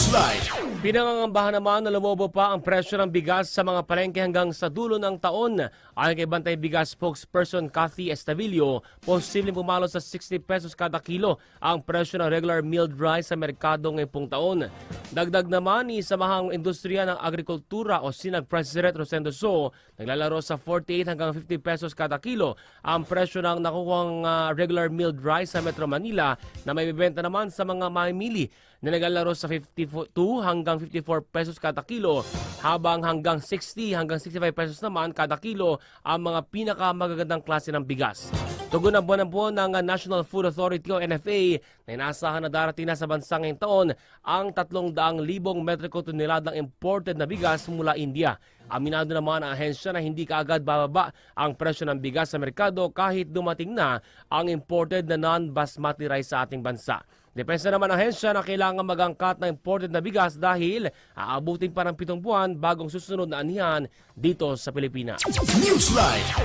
Newsline. Pinangangambahan naman na lumobo pa ang presyo ng bigas sa mga palengke hanggang sa dulo ng taon. Ayon kay Bantay Bigas spokesperson Cathy Estavillo, posibleng pumalo sa 60 pesos kada kilo ang presyo ng regular milled rice sa merkado ngayong taon. Dagdag naman ni Samahang Industriya ng Agrikultura o Sinag President Rosendo So, naglalaro sa 48 hanggang 50 pesos kada kilo ang presyo ng nakukuhang ah, regular milled rice sa Metro Manila na may bibenta naman sa mga mamimili na naglalaro sa 52 hanggang 54 pesos kada kilo habang hanggang 60 hanggang 65 pesos naman kada kilo ang mga pinakamagagandang klase ng bigas. Tugon ang buwan po ng National Food Authority o NFA na inaasahan na darating na sa bansa ngayong taon ang 300,000 metriko toneladang imported na bigas mula India. Aminado naman ang ahensya na hindi kaagad bababa ang presyo ng bigas sa merkado kahit dumating na ang imported na non-basmati rice sa ating bansa. Depensa naman ang ahensya na kailangan magangkat na imported na bigas dahil aabutin pa ng pitong buwan bagong susunod na anihan dito sa Pilipinas. Newsline.